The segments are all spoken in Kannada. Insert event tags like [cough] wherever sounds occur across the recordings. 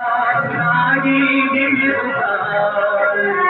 Thank you.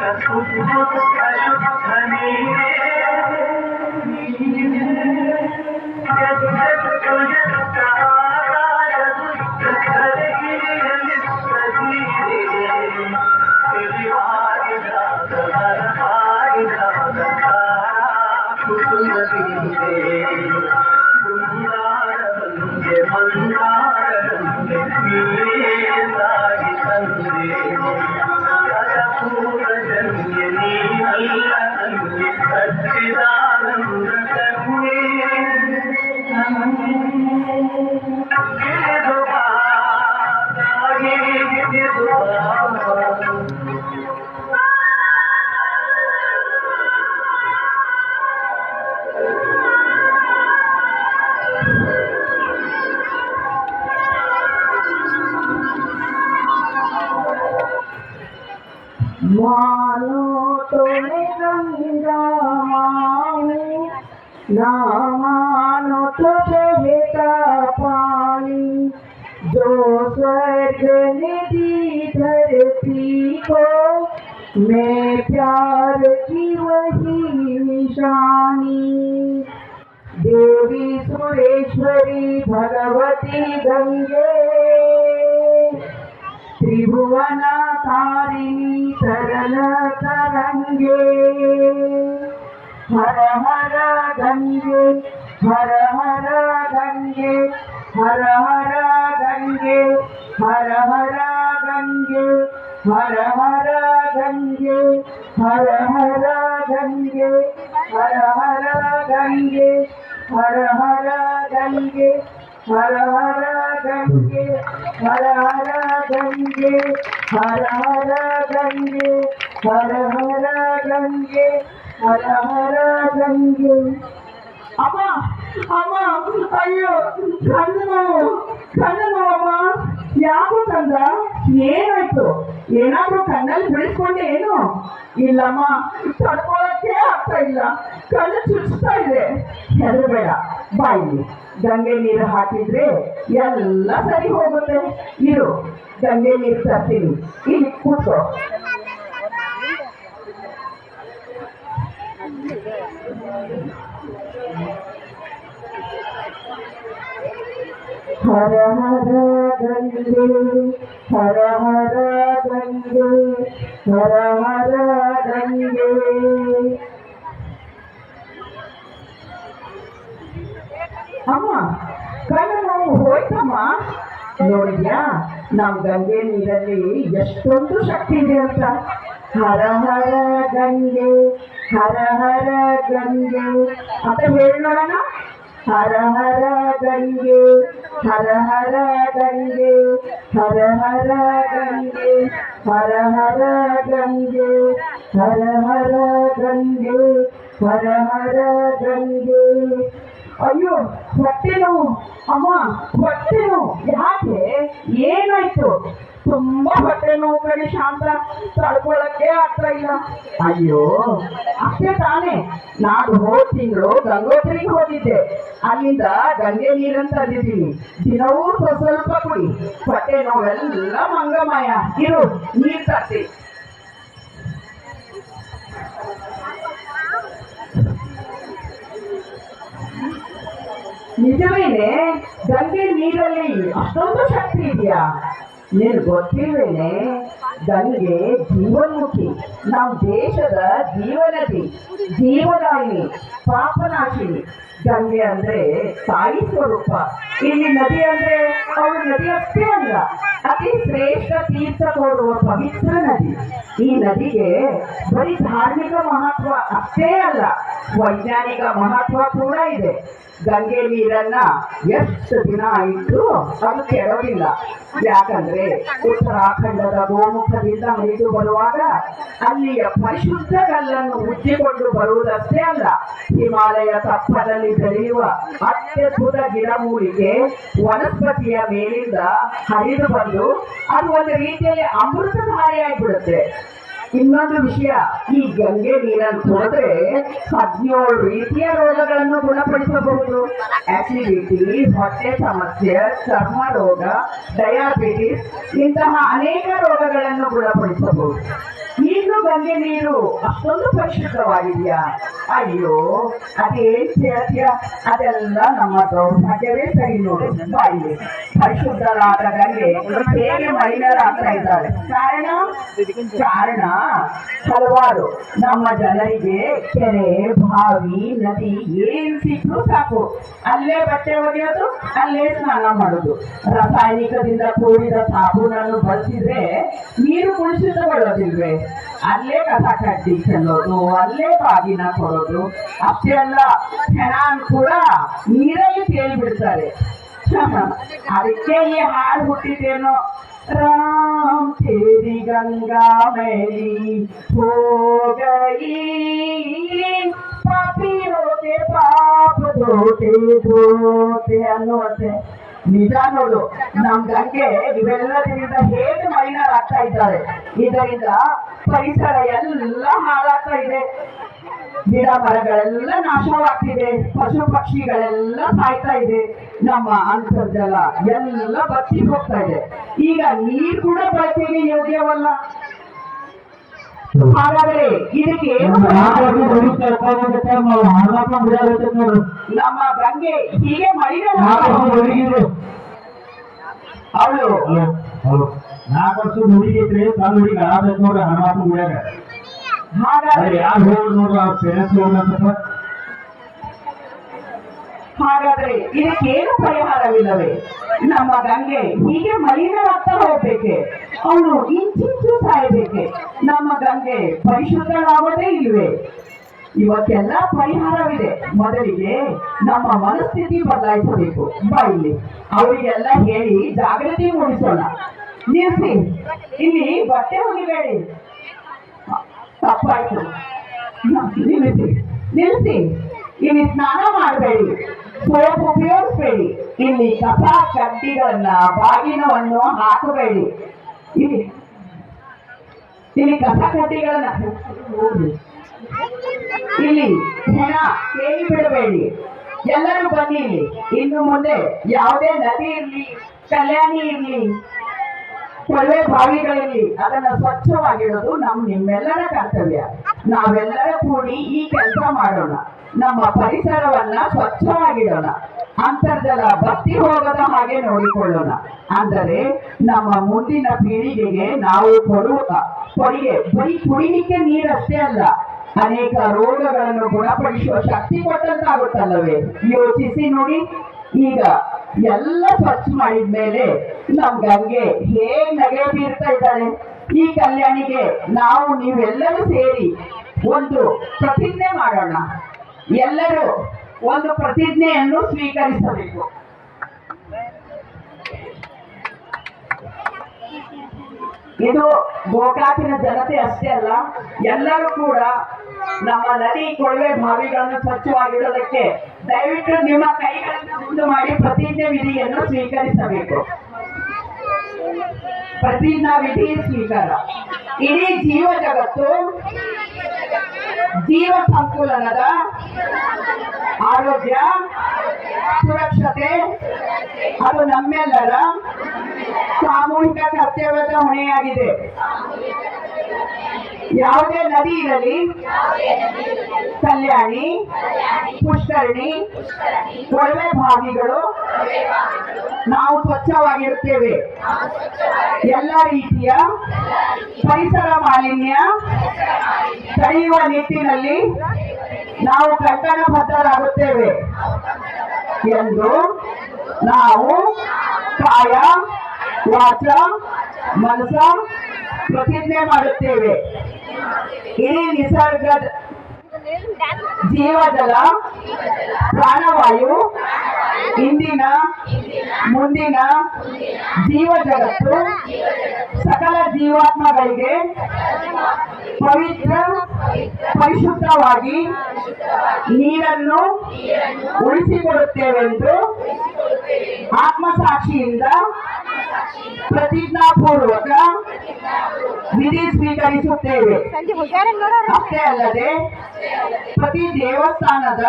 das what we do, this guy धरती को मैं प्यार की वही निशानी। देवी सुरेश्वरी भगवती गंगे त्रिभुवन तारिणी सरल तरंगे। हर हर गंगे, हर हर गंगे। హర హర గంగే హర హర గంగే హర హర గంగే హర హర గంగే హర హర గంగే హర హర గంగే హర హర గంగే హర హర గంగే హర హర గంగే హర హర గంగే హర హర గంగే అమ్మా ಅಮ್ಮ, ಅಯ್ಯೋ, ಕಣ್ಣು ನೋವು, ಕಣ್ಣು ನೋವಮ್ಮ ಯಾಕೋ ತಂದ ಏನಾಯ್ತು? ಏನಾದ್ರೂ ಕಣ್ಣಲ್ಲಿ ಬೆಳೆಸ್ಕೊಂಡೆ ಏನು? ಇಲ್ಲಮ್ಮ, ತಡ್ಕೊಳಕ್ಕೆ ಆಗ್ತಾ ಇಲ್ಲ. ಕಣ್ಣು ಚುಚ್ತಾ ಇದೆ. ಹೆದರಬೇಡ, ಬಾಯಿ ಗಂಗೆ ನೀರು ಹಾಕಿದ್ರೆ ಎಲ್ಲ ಸರಿ ಹೋಗುತ್ತೆ. ಇರು, ಗಂಗೆ ನೀರು ತರ್ತೀನಿ. ಇಲ್ಲಿ ಕೂತ್ಕೋ. ಹರ ಹರ ಗಂಗೆ ಹರ ಹರ ಗಂಗೆ ಹರ ಹರ ಗಂಗೆ ಅಮ್ಮ ಕಣ್ಣು ನೋವು ಹೋಯ್ತಮ್ಮ ನೋಡಿದ್ಯಾ ನಮ್ ಗಂಗೆ ನೀರಲ್ಲಿ ಎಷ್ಟೊಂದು ಶಕ್ತಿ ಇದೆ ಅಂತ ಹರ ಹರ ಗಂಗೆ ಹರ ಹರ ಗಂಗೆ ಅಂತ ಹೇಳಿ ನೋಡೋಣ ಹರ ಹರ ಗಂಗೆ, ಹರ ಹರ ಗಂಗೆ, ಹರ ಹರ ಗಂಗೆ, ಹರ ಹರ ಗಂಗೆ, ಹರ ಹರ ಗಂಗೆ, ಹರ ಹರ ಗಂಗೆ. ಅಯ್ಯೋ, ಹೊಟ್ಟೆ ನೋವು. ಅಮ್ಮ, ಹೊಟ್ಟೆ ನೋವು. ಯಾಕೆ? ಏನಾಯ್ತು? ತುಂಬಾ ಹೊಟ್ಟೆ ನೋವು ಕಡೆ ಶಾಂತ, ತಡ್ಕೊಳಕ್ಕೆ ಆಗ್ತಾ ಇಲ್ಲ. ಅಯ್ಯೋ, ಅಷ್ಟೇ ತಾನೇ. ನಾನು ಹೋದ ತಿಂಗಳು ಗಂಗೋತ್ರಿಗೆ ಹೋಗಿದ್ದೆ. ಅಲ್ಲಿಂದ ಗಂಗೆ ನೀರನ್ನು ತಂದಿದ್ದೀನಿ ದಿನವೂ ಸ್ವಲ್ಪ ಕುಡಿ. ಹೊಟ್ಟೆ ನೋವೆಲ್ಲ ಮಂಗಮಯ. ಇರು, ನೀರ್ ತರ್ತಿ. ನಿಜವೇನೆ, ಗಂಗೆ ನೀರಲ್ಲಿ ಅಷ್ಟೊಂದು ಶಕ್ತಿ ಇದೆಯಾ? ನೀನು ಗೊತ್ತಿಲ್ವೇನೆ ಗಂಗೆ ಜೀವನ್ಮುಖಿ. ನಮ್ಮ ದೇಶದ ಜೀವನದಿ ಜೀವದಾಯಿನಿ ಪಾಪನಾಶಿನಿ. ಗಂಗೆ ಅಂದ್ರೆ ತಾಯಿ ಸ್ವರೂಪ. ಇಲ್ಲಿ ನದಿ ಅಂದ್ರೆ ಅವಳು ನದಿ ಅಷ್ಟೇ ಅಲ್ಲ, ಅತಿ ಶ್ರೇಷ್ಠ ತೀರ್ಥ ಕೊಡುವ ಪವಿತ್ರ ನದಿ. ಈ ನದಿಗೆ ಬರೀ ಧಾರ್ಮಿಕ ಮಹತ್ವ ಅಷ್ಟೇ ಅಲ್ಲ, ವೈಜ್ಞಾನಿಕ ಮಹತ್ವ ಕೂಡ ಇದೆ. ಗಂಗೆ ನೀರನ್ನ ಎಷ್ಟು ದಿನ ಇಟ್ಟು ಅದು ಕೆಡೋದಿಲ್ಲ. ಯಾಕಂದ್ರೆ ಉತ್ತರಾಖಂಡದ ಗೋಮುಖದಿಂದ ಹರಿದು ಬರುವಾಗ ಅಲ್ಲಿಯ ಪರಿಶುದ್ಧ ಕಲ್ಲನ್ನು ಉಜ್ಜಿಕೊಂಡು ಬರುವುದಷ್ಟೇ ಅಲ್ಲ, ಹಿಮಾಲಯ ತಪ್ಪದಲ್ಲಿ ಬೆಳೆಯುವ ಅತ್ಯದ್ಭುತ ಗಿಡಮೂಲಿಕೆ ವನಸ್ಪತಿಯ ಮೇಲಿಂದ ಹರಿದು ಬಂದು ಅದು ಒಂದು ರೀತಿಯಲ್ಲಿ ಅಮೃತಧಾರೆಯಾಗ್ಬಿಡುತ್ತೆ. ಇನ್ನೊಂದು ವಿಷಯ, ಈ ಗಂಗೆ ನೀರನ್ನು ಕುಡಿದ್ರೆ ಹದಿನೇಳು ರೀತಿಯ ರೋಗಗಳನ್ನು ಗುಣಪಡಿಸಬಹುದು. ಆಸಿಡಿಟಿ ಹೊಟ್ಟೆ ಸಮಸ್ಯೆ, ಚರ್ಮ ರೋಗ ಡಯಾಬಿಟಿಸ್ ಇಂತಹ ಅನೇಕ ರೋಗಗಳನ್ನು ಗುಣಪಡಿಸಬಹುದು. ಈಗ ಗಂಗೆ ನೀರು ಅಷ್ಟೊಂದು ಪರಿಶುದ್ಧವಾಗಿದೆಯಾ? ಅಯ್ಯೋ ಅದೇನ್ ಹೇಳ್ತೀಯ ಅದೆಲ್ಲ ನಮ್ಮ ದೌರ್ಭಾಗ್ಯವೇ ಸರಿ ನೋಡು. ಬಾಯಿಗೆ ಪರಿಶುದ್ಧರಾದ ಗಂಗೆ, ಹೇಗೆ ಮಲಿನರಾಗ್ತಾ ಇದ್ದಾಳೆ ಕಾರಣ? ಕಾರಣ? ಹಲವಾರು ನಮ್ಮ ಜನರಿಗೆ ಕೆರೆ, ಬಾವಿ, ನದಿ ಏನ್ ಸಿಕ್ಕರೂ ಸಾಕು. ಅಲ್ಲೇ ಬಟ್ಟೆ ಒಗೆಯೋದು, ಅಲ್ಲೇ ಸ್ನಾನ ಮಾಡೋದು. ರಾಸಾಯನಿಕದಿಂದ ಕೂಡಿದ ಸಾಬೂನನ್ನು ಬಳಸಿದ್ರೆ ನೀರು ಕುಡಿಸಿಕೊಳ್ಳೋದಿಲ್ವೇ? ಅಲ್ಲೇ ಕಸ ಕಟ್ಟಿ ಚೆಲ್ಲೋದು, ಅಲ್ಲೇ ಬಾಗಿನ ಕೊಡೋದು. ಅಲ್ಲ ಹೆಣ ಕೂಡ ನೀರಲ್ಲಿ ತೇಲಿ ಬಿಡ್ತಾರೆ. [laughs] ಅದಕ್ಕೆ ಈ ಹಾಳು ಹುಟ್ಟಿದೇನೋ ರಾಮ್ तेरी ಗಂಗಾ ಮೇಲಿ हो गई पापियों के पाप धोते धोते ಅನ್ನುವಂತೆ. ನಿಜ ನೋಡು, ನಮ್ ಗಂಗೆ ಇವೆಲ್ಲದರಿಂದ ಹೇಗೆ ಮಲಿನರಾಗ್ತಾ ಇದ್ದಾರೆ. ಇದರಿಂದ ಪರಿಸರ ಎಲ್ಲ ಹಾಳಾಗ್ತಾ ಇದೆ. ಗಿಡ ಮರಗಳೆಲ್ಲ ನಾಶವಾಗ್ತಿದೆ. ಪಶು ಪಕ್ಷಿಗಳೆಲ್ಲ ಸಾಯ್ತಾ ಇದೆ. ನಮ್ಮ ಅಂತರ್ಜಲ ಎಲ್ಲ ಬತ್ತಿ ಹೋಗ್ತಾ ಇದೆ. ಈಗ ನೀರು ಕೂಡ ಬಳಕೆಗೆ ಯೋಗ್ಯವಲ್ಲ. ಹಾಗಾದ್ರೆ ಇದಕ್ಕೆ ನಮ್ಮ ಗಂಗೆ ಹೀಗೆ ಮಲಿನ ಅವಳು ನಾಲ್ಕು ವರ್ಷ ಹುಡುಗಿದ್ರಿ ಸಣ್ಣ ಹುಡುಗಿ ಆದೈತ್ ನೋಡ್ರಿ ಹಣಮಾತು ಹಾಗಾದ್ರೆ ಯಾರು ಹೋಗಿ ನೋಡ್ರಿ ಅವ್ರ ಪೇರೆಂಟ್ಸ್ ಹೋಗ್ಲಂತ ಹಾಗಾದ್ರೆ ಇದಕ್ಕೇನು ಪರಿಹಾರವಿಲ್ಲವೇ? ನಮ್ಮ ಗಂಗೆ ಹೀಗೆ ಮಲಿನವಾಗ್ತಾ ಹೋಗ್ಬೇಕೆ? ಅವನು ಇಂಚಿಂಚು ಸಾಯಬೇಕೆ? ನಮ್ಮ ಗಂಗೆ ಪರಿಶುದ್ಧಳಾಗೋದೇ ಇಲ್ವೇ? ಇವಕ್ಕೆಲ್ಲ ಪರಿಹಾರವಿದೆ. ಮೊದಲಿಗೆ ನಮ್ಮ ಮನಸ್ಥಿತಿ ಬದಲಾಯಿಸಬೇಕು. ಇಲ್ಲಿ. ಅವರಿಗೆಲ್ಲ ಹೇಳಿ ಜಾಗೃತಿ ಮೂಡಿಸೋಣ. ನಿಲ್ಸಿ. ಇಲ್ಲಿ ಬಟ್ಟೆ ಹೋಗಿಬೇಡಿ ತಪ್ಪಾಯ್ತು. ನಿಲ್ಲಿಸಿ. ನಿಲ್ಲಿಸಿ. ಇಲ್ಲಿ ಸ್ನಾನ ಮಾಡಬೇಡಿ. ಸೋಪ್ ಉಪಯೋಗಿಸ್ಬೇಡಿ ಇಲ್ಲಿ ಕಸ ಕಡ್ಡಿಗಳನ್ನ ಬಾಗಿನವನ್ನು ಹಾಕಬೇಡಿ. ಇಲ್ಲಿ ಕಸ ಕಡ್ಡಿಗಳನ್ನ ಇಲ್ಲಿ ಹೆಣ ಕೇಳಿ ಬಿಡಬೇಡಿ. ಎಲ್ಲರೂ ಬನ್ನಿ ಇಲ್ಲಿ. ಇನ್ನು ಮುಂದೆ ಯಾವುದೇ ನದಿ ಇರ್ಲಿ, ಕಲ್ಯಾಣಿ ಇರ್ಲಿ, ಕೊಳವೆ ಬಾವಿಗಳಲ್ಲಿ ಅದನ್ನ ಸ್ವಚ್ಛವಾಗಿಡೋದು ನಮ್ ನಿಮ್ಮೆಲ್ಲರ ಕರ್ತವ್ಯ. ನಾವೆಲ್ಲರ ಕೂಡಿ ಈ ಕೆಲಸ ಮಾಡೋಣ. ನಮ್ಮ ಪರಿಸರವನ್ನ ಸ್ವಚ್ಛವಾಗಿಡೋಣ. ಅಂತರ್ಜಲ ಬತ್ತಿ ಹೋಗದ ಹಾಗೆ ನೋಡಿಕೊಳ್ಳೋಣ. ಅಂದರೆ ನಮ್ಮ ಮುಂದಿನ ಪೀಳಿಗೆಗೆ ನಾವು ಕೊಡುವ ಕೊಡುಗೆ, ಬರೀ ಕುಡಿಲಿಕ್ಕೆ ನೀರಷ್ಟೇ ಅಲ್ಲ, ಅನೇಕ ರೋಗಗಳನ್ನು ಗುಣಪಡಿಸುವ ಶಕ್ತಿ ಕೊಟ್ಟಂತಾಗುತ್ತಲ್ಲವೇ? ಯೋಚಿಸಿ ನೋಡಿ. ಈಗ ಎಲ್ಲ ಸ್ವಚ್ಛ ಮಾಡಿದ ಮೇಲೆ ನಮ್ ಗಂಗೆ ಹೇಗ್ ನಗೆ ಬೀರ್ತಾ ಇದ್ದಾಳೆ? ಈ ಕಲ್ಯಾಣಿಗೆ ನಾವು ನೀವೆಲ್ಲರೂ ಸೇರಿ ಒಂದು ಪ್ರತಿಜ್ಞೆ ಮಾಡೋಣ. ಎಲ್ಲರೂ ಒಂದು ಪ್ರತಿಜ್ಞೆಯನ್ನು ಸ್ವೀಕರಿಸಬೇಕು. ಇದು ಗೋಕಾಕಿನ ಜನತೆ ಅಷ್ಟೇ ಅಲ್ಲ, ಎಲ್ಲರೂ ಕೂಡ ನಮ್ಮ ನದಿ ಕೊಳವೆ ಬಾವಿಗಳನ್ನು ಸ್ವಚ್ಛವಾಗಿಡೋದಕ್ಕೆ ದಯವಿಟ್ಟು ನಿಮ್ಮ ಕೈಗಳನ್ನು ಮುಂದೆ ಮಾಡಿ ಪ್ರತಿಜ್ಞೆ ವಿಧಿಯನ್ನು ಸ್ವೀಕರಿಸಬೇಕು. ಪ್ರತಿಜ್ಞಾ ವಿಧಿ ಸ್ವೀಕಾರ. ಇಡೀ ಜೀವ ಜಗತ್ತು ಜೀವ ಸಂಕುಲನದ ಆರೋಗ್ಯ ಸುರಕ್ಷತೆ ಅದು ನಮ್ಮೆಲ್ಲರ ಸಾಮೂಹಿಕ ಕರ್ತವ್ಯದ ಹೊಣೆಯಾಗಿದೆ. ಯಾವುದೇ ನದಿ ಇರಲಿ, ಕಲ್ಯಾಣಿ, ಪುಷ್ಕರಣಿ ಕೊಳವೆ ಬಾವಿಗಳು ನಾವು ಸ್ವಚ್ಛವಾಗಿರುತ್ತೇವೆ. ಎಲ್ಲ ರೀತಿಯ ಪರಿಸರ ಮಾಲಿನ್ಯ ತಡೆಯುವ ನಿಟ್ಟಿನಲ್ಲಿ ನಾವು ಕಟ್ಟಣಬದ್ಧರಾಗುತ್ತೇವೆ ಎಂದು ನಾವು ಕಾಯ ವಾಚ ಮನಸ ಪ್ರತಿಜ್ಞೆ ಮಾಡುತ್ತೇವೆ. ಇಡೀ ನಿಸರ್ಗದ ಜೀವಜಲ ಪ್ರಾಣವಾಯು ಇಂದಿನ ಮುಂದಿನ ಜೀವ ಜಗತ್ತು ಸಕಲ ಜೀವಾತ್ಮಗಳಿಗೆ ಪವಿತ್ರ ಪರಿಶುದ್ಧವಾಗಿ ನೀರನ್ನು ಉಳಿಸಿಕೊಡುತ್ತೇವೆಂದು ಆತ್ಮಸಾಕ್ಷಿಯಿಂದ ಪ್ರತಿಜ್ಞಾಪೂರ್ವಕ ವಿಧಿ ಸ್ವೀಕರಿಸುತ್ತೇವೆ. ಅಷ್ಟೇ ಅಲ್ಲದೆ ಪ್ರತಿ ದೇವಸ್ಥಾನದ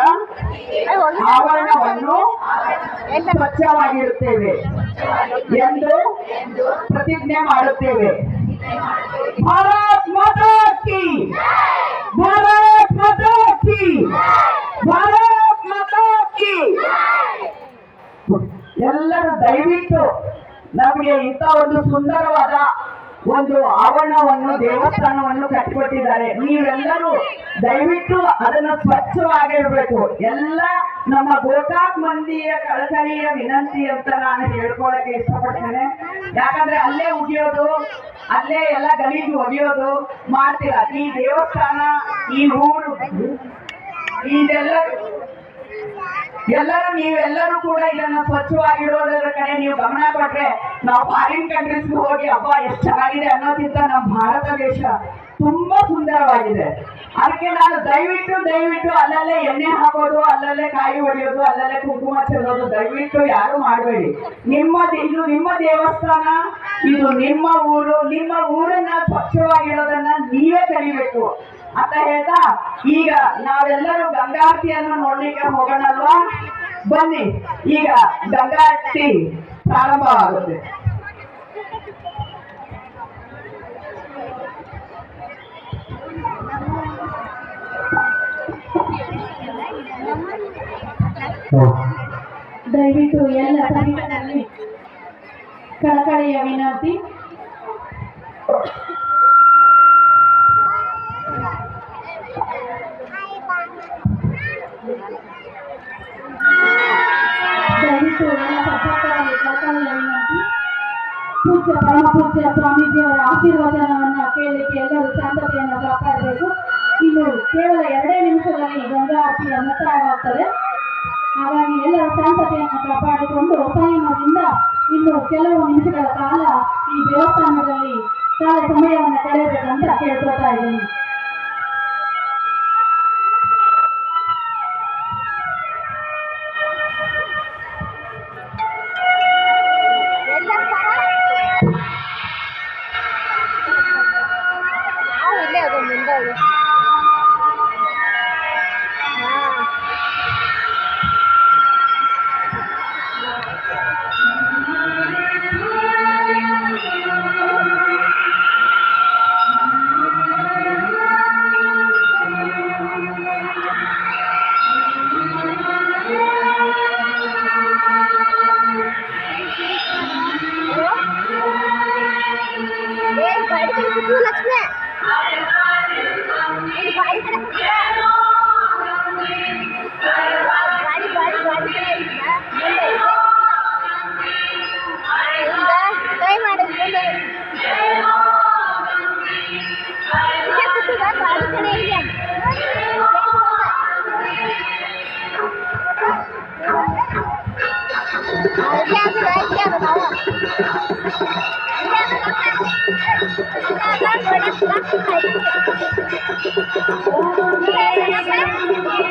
ಆವರಣವನ್ನು ಸ್ವಚ್ಛವಾಗಿರುತ್ತೇವೆ ಎಂದು ಪ್ರತಿಜ್ಞೆ ಮಾಡುತ್ತೇವೆ. ಭಾರತ್ ಮಾತಾ ಕಿ, ಭಾರತ್ ಮಾತಾ ಕಿ, ಭಾರತ್ ಮಾತಾ ಕಿ. ಎಲ್ಲರೂ ದಯವಿಟ್ಟು ನಮಗೆ ಇಂಥ ಒಂದು ಸುಂದರವಾದ ಒಂದು ಆವರಣವನ್ನು, ದೇವಸ್ಥಾನವನ್ನು ಕಟ್ಟಿಕೊಟ್ಟಿದ್ದಾರೆ. ನೀವೆಲ್ಲರೂ ದಯವಿಟ್ಟು ಅದನ್ನು ಸ್ವಚ್ಛವಾಗಿರ್ಬೇಕು. ಎಲ್ಲ ನಮ್ಮ ಗೋಕಾಕ್ ಮಂದಿಯ ಕಳಕಳಿಯ ವಿನಂತಿ ಅಂತ ನಾನು ಹೇಳ್ಕೊಳಕ್ಕೆ ಇಷ್ಟಪಡ್ತೇನೆ. ಯಾಕಂದ್ರೆ ಅಲ್ಲೇ ಉಗಿಯೋದು, ಅಲ್ಲೇ ಎಲ್ಲ ಗಲೀಜು ಒಗೆಯೋದು ಮಾಡ್ತೀರ. ಈ ದೇವಸ್ಥಾನ, ಈ ಊರು ಇದೆಲ್ಲ ಎಲ್ಲರೂ ನೀವೆಲ್ಲರೂ ಕೂಡ ಇದನ್ನ ಸ್ವಚ್ಛವಾಗಿಡೋದರ ಕಡೆ ನೀವು ಗಮನ ಕೊಟ್ರೆ ನಾವು ಫಾರಿನ್ ಕಂಟ್ರೀಸ್ಗೆ ಹೋಗಿ ಹಬ್ಬ ಎಷ್ಟು ಚೆನ್ನಾಗಿದೆ ಅನ್ನೋಕ್ಕಿಂತ ನಮ್ಮ ಭಾರತ ದೇಶ ತುಂಬಾ ಸುಂದರವಾಗಿದೆ. ಅದಕ್ಕೆ ನಾನು ದಯವಿಟ್ಟು ದಯವಿಟ್ಟು ಅಲ್ಲಲ್ಲೇ ಎಣ್ಣೆ ಹಾಕೋದು, ಅಲ್ಲಲ್ಲೇ ಕಾಯಿ ಹೊಡೆಯೋದು, ಅಲ್ಲಲ್ಲೇ ಕುಂಕುಮ ಚೆಲ್ಲೋದು ದಯವಿಟ್ಟು ಯಾರು ಮಾಡಬೇಡಿ. ನಿಮ್ಮ ಇದು ನಿಮ್ಮ ದೇವಸ್ಥಾನ, ಇದು ನಿಮ್ಮ ಊರು, ನಿಮ್ಮ ಊರನ್ನ ಸ್ವಚ್ಛವಾಗಿಡೋದನ್ನ ನೀವೇ ಕಲಿಬೇಕು. ಅಂತ ಹೇಳ್ತಾ, ಈಗ ನಾವೆಲ್ಲರೂ ಗಂಗಾರತಿಯನ್ನು ನೋಡ್ಲಿಕ್ಕೆ ಹೋಗೋಣಲ್ವಾ? ಬನ್ನಿ, ಈಗ ಗಂಗಾರತಿ ಪ್ರಾರಂಭವಾಗುತ್ತೆ. ದಯವಿಟ್ಟು ಎಲ್ಲ ಕಳಕಳಿಯ ವಿನಂತಿ. ಎಲ್ಲ ಸಭ್ಯರಲ್ಲಿ ಕಳಕಳಿಯ ವಿನಂತಿ ಪೂಜ್ಯ ಪರಮ ಪೂಜ್ಯ ಸ್ವಾಮೀಜಿಯವರ ಆಶೀರ್ವಚನವನ್ನ ಕೇಳಲಿಕ್ಕೆ ಎಲ್ಲರೂ ಶಾಂತತೆಯನ್ನು ಕಾಪಾಡಬೇಕು ಇನ್ನು ಕೇವಲ ಎರಡೇ ನಿಮಿಷದಲ್ಲಿ ಗಂಗಾರತಿಯ ಮುಕ್ತಾಯವಾಗ್ತದೆ ಹಾಗಾಗಿ ಎಲ್ಲರ ಶಾಂತತೆಯನ್ನು ಕಾಪಾಡಿಕೊಂಡು ಸಂಯಮದಿಂದ ಇನ್ನು ಕೆಲವು ನಿಮಿಷಗಳ ಕಾಲ ಈ ದೇವಸ್ಥಾನದಲ್ಲಿ ಕಾಲ ಸಮಯವನ್ನು ಕಳೆಯಬೇಕಂತ ಕೇಳ್ಕೊತಾ ಇದ್ದೀನಿ. ನಾವು ಇಲ್ಲೇ ಅದು ಮುಂದೆ Thank you.